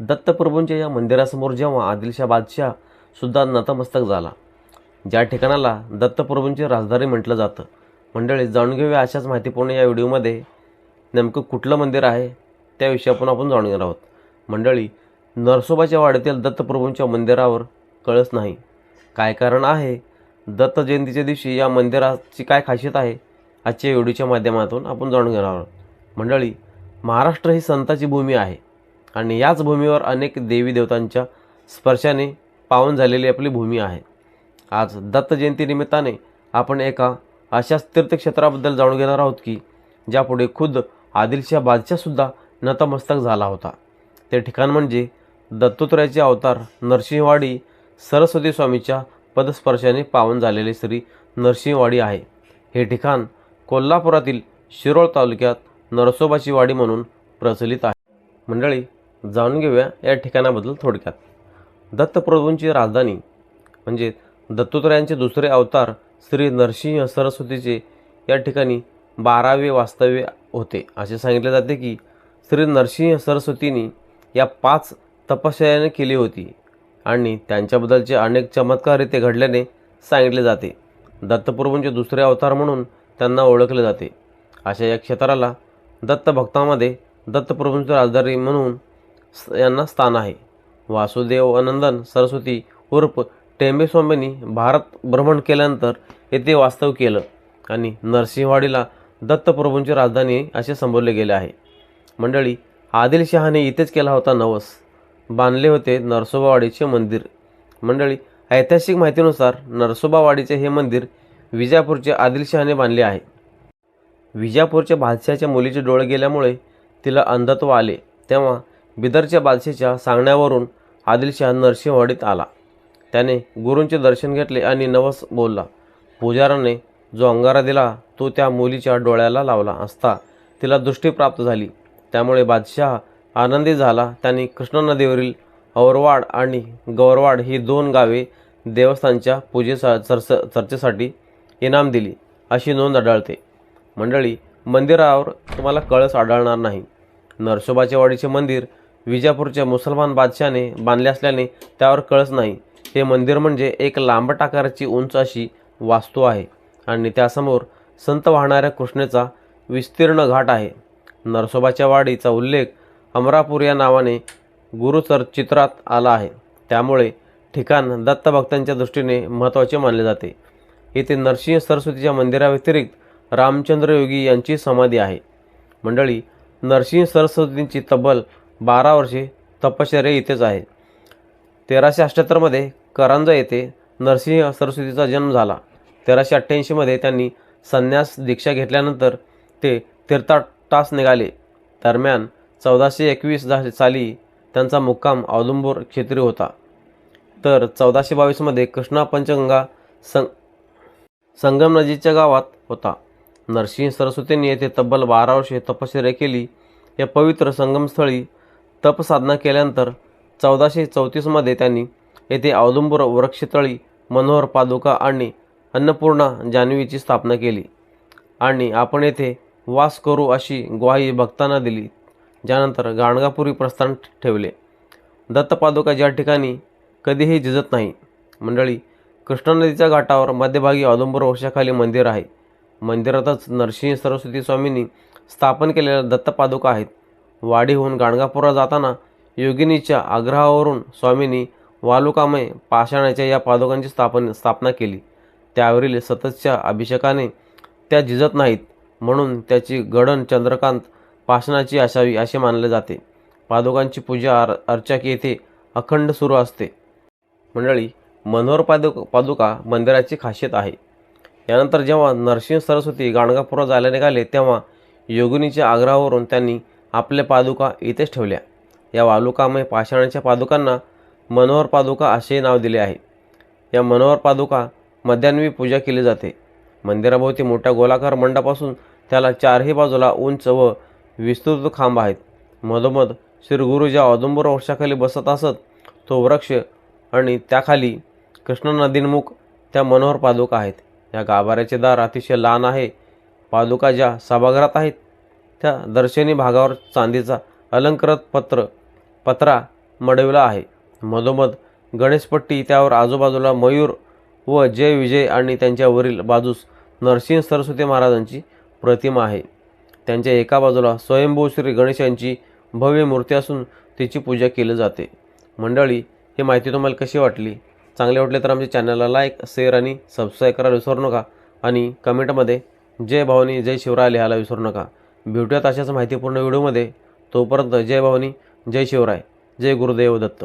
दत्तप्रभूंच्या या मंदिरासमोर जेव्हा आदिलशा बादशाह सुद्धा नतमस्तक झाला. ज्या ठिकाणाला दत्तप्रभूंची राजधानी म्हटलं जातं. मंडळी जाणून घेऊया अशाच माहितीपूर्ण या व्हिडिओमध्ये नेमकं कुठलं मंदिर आहे त्याविषयी आपण आपण जाणून घेणार आहोत. मंडळी नरसोबाच्या वाड्यातील दत्तप्रभूंच्या मंदिरावर कळस नाही. काय कारण आहे? दत्त जयंतीच्या दिवशी या मंदिराची काय खासियत आहे? आजच्या व्हिडिओच्या माध्यमातून आपण जाणून घेणार आहोत. मंडळी महाराष्ट्र ही संताची भूमी आहे. आणि याच भूमीवर अनेक देवी देवतांच्या स्पर्शाने पावन झालेली आपली भूमी आहे. आज दत्त जयंतीनिमित्ताने आपण एका अशाच तीर्थक्षेत्राबद्दल जाणून घेणार आहोत की ज्यापुढे खुद्द आदिलशाह बादशाहसुद्धा नतमस्तक झाला होता. ते ठिकाण म्हणजे दत्तोत्रयाचे अवतार नरसिंहवाडी सरस्वती स्वामीच्या पदस्पर्शाने पावन झालेले श्री नरसिंहवाडी आहे. हे ठिकाण कोल्हापुरातील शिरोळ तालुक्यात नरसोबाची वाडी म्हणून प्रचलित आहे. मंडळी जाणून घेऊया या ठिकाणाबद्दल थोडक्यात. दत्तप्रभूंची राजधानी म्हणजे दत्तोत्रयांचे दुसरे अवतार श्री नरसिंह सरस्वतीचे या ठिकाणी बारावे वास्तव्य होते. असे सांगितले जाते की श्री नरसिंह सरस्वतींनी या पाच तपश्चर्याने केली होती आणि त्यांच्याबद्दलचे अनेक चमत्कार इथे घडल्याने सांगितले जाते. दत्तप्रभूंचे दुसरे अवतार म्हणून त्यांना ओळखले जाते. अशा या क्षेत्राला दत्तभक्तामध्ये दत्तप्रभूंची राजधानी म्हणून यांना स्थान आहे. वासुदेव अनंदन सरस्वती उर्फ टेंबेस्वामींनी भारत भ्रमण केल्यानंतर येथे वास्तव केलं आणि नरसिंहवाडीला दत्तप्रभूंची राजधानी असे संबोधले गेले आहे. मंडळी आदिलशहाने इथेच केला होता नवस. बांधले होते नरसोबावाडीचे मंदिर. मंडळी ऐतिहासिक माहितीनुसार नरसोबावाडीचे हे मंदिर विजापूरचे आदिलशहाने बांधले आहे. विजापूरच्या बादशाच्या मुलीचे डोळे गेल्यामुळे तिला अंधत्व आले. तेव्हा बिदरच्या बादशीच्या सांगण्यावरून आदिलशहा नरसिंहवाडीत आला. त्याने गुरूंचे दर्शन घेतले आणि नवस बोलला पुजाराने जो अंगारा दिला तो त्या मुलीच्या डोळ्याला लावला असता तिला दृष्टी प्राप्त झाली. त्यामुळे बादशाह आनंदी झाला. त्यांनी कृष्णा नदीवरील औरवाड आणि गौरवाड ही दोन गावे देवस्थानच्या पूजेसा चर्च चर्चेसाठी इनाम दिली अशी नोंद आढळते. मंडळी मंदिरावर तुम्हाला कळस आढळणार नाही. नरसोबाच्या वाडीचे मंदिर विजापूरच्या मुसलमान बादशाने बांधले असल्याने त्यावर कळस नाही. हे मंदिर म्हणजे एक लांबट आकाराची उंच अशी वास्तू आहे आणि त्यासमोर संत वाहणाऱ्या कृष्णेचा विस्तीर्ण घाट आहे. नरसोबाच्या वाडीचा उल्लेख अमरापूर या नावाने गुरुचर चित्रात आला आहे. त्यामुळे ठिकाण दत्तभक्तांच्या दृष्टीने महत्त्वाचे मानले जाते. येथे नरसिंह सरस्वतीच्या मंदिराव्यतिरिक्त रामचंद्र योगी यांची समाधी आहे. मंडळी नरसिंह सरस्वतींची तब्बल बारा वर्षे तपश्चर्या इथेच आहे. तेराशे अठ्ठ्याहत्तरमध्ये करांजा येथे नरसिंह सरस्वतीचा जन्म झाला. तेराशे अठ्ठ्याऐंशीमध्ये त्यांनी संन्यास दीक्षा घेतल्यानंतर ते तीर्थाटास निघाले. दरम्यान चौदाशे एकवीस साली त्यांचा मुक्काम औदुंबूर क्षेत्री होता. तर चौदाशे बावीसमध्ये कृष्णा पंचगंगा सं संगम नदीच्या गावात होता. नरसिंह सरस्वतींनी येथे तब्बल बारा वर्षे तपश्चर्या केली. या पवित्र संगमस्थळी तपसाधना केल्यानंतर चौदाशे चौतीसमध्ये त्यांनी येथे औदुंबर वृक्षतळी मनोहर पादुका आणि अन्नपूर्णा जान्हवीची स्थापना केली. आणि आपण येथे वास करू अशी ग्वाही भक्तांना दिली ज्यानंतर गाणगापुरी प्रस्थान ठेवले. दत्तपादुका ज्या ठिकाणी कधीही झिजत नाही. मंडळी कृष्णा नदीच्या घाटावर मध्यभागी औदुंबर वृक्षाखाली मंदिर आहे. मंदिरातच नरसिंह सरस्वती स्वामींनी स्थापन केलेल्या दत्तपादुका आहेत. वाडीहून गाणगापूरला जाताना योगिनीच्या आग्रहावरून स्वामींनी वालुकामय पाषाणाच्या या पादुकांची स्थापन स्थापना केली. त्यावरील सततच्या अभिषेकाने त्या झिजत नाहीत म्हणून त्याची गडण चंद्रकांत पाषाणाची असावी असे मानले जाते. पादुकांची पूजा अर अर्चक येथे अखंड सुरू असते. मंडळी मनोहर पादुक पादुका मंदिराची खासियत आहे. यानंतर जेव्हा नरसिंह सरस्वती गाणगापुरात जायला निघाले तेव्हा योगिनीच्या आग्रहावरून त्यांनी आपल्या पादुका इथेच ठेवल्या. या वालुकामय पाषाणाच्या पादुकांना मनोहर पादुका असे नाव दिले आहे. या मनोहर पादुका मध्यान्वी पूजा केली जाते. मंदिराभोवती मोठ्या गोलाकार मंडप असून त्याला चारही बाजूला उंच व विस्तृत खांब आहेत. मधोमध श्री ज्या औदुंबर वृक्षाखाली बसत असत तो वृक्ष आणि त्याखाली कृष्णा नदीन्मुख त्या मनोहर पादुका आहेत. या गाभाऱ्याचे दार अतिशय लहान आहे. पादुका ज्या सभागृहात आहेत त्या दर्शनी भागावर चांदीचा अलंकृत पत्र पत्रा मडविला आहे. मधोमध गणेशपट्टी त्यावर आजूबाजूला मयूर व जय विजय आणि त्यांच्यावरील बाजूस नरसिंह सरस्वती महाराजांची प्रतिमा आहे. त्यांच्या एका बाजूला स्वयंभू श्री गणेशांची भव्य मूर्ती असून तिची पूजा केली जाते. मंडळी ही माहिती तुम्हाला कशी वाटली? चांगली वाटली तर आमच्या चॅनलला लाईक शेअर आणि सबस्क्राईब करायला विसरू नका आणि कमेंटमध्ये जय भवानी जय शिवराय लिहायला विसरू नका. भेटूयात अशाच माहितीपूर्ण व्हिडिओमध्ये. तोपर्यंत जय भवानी जय शिवराय जय गुरुदेव दत्त.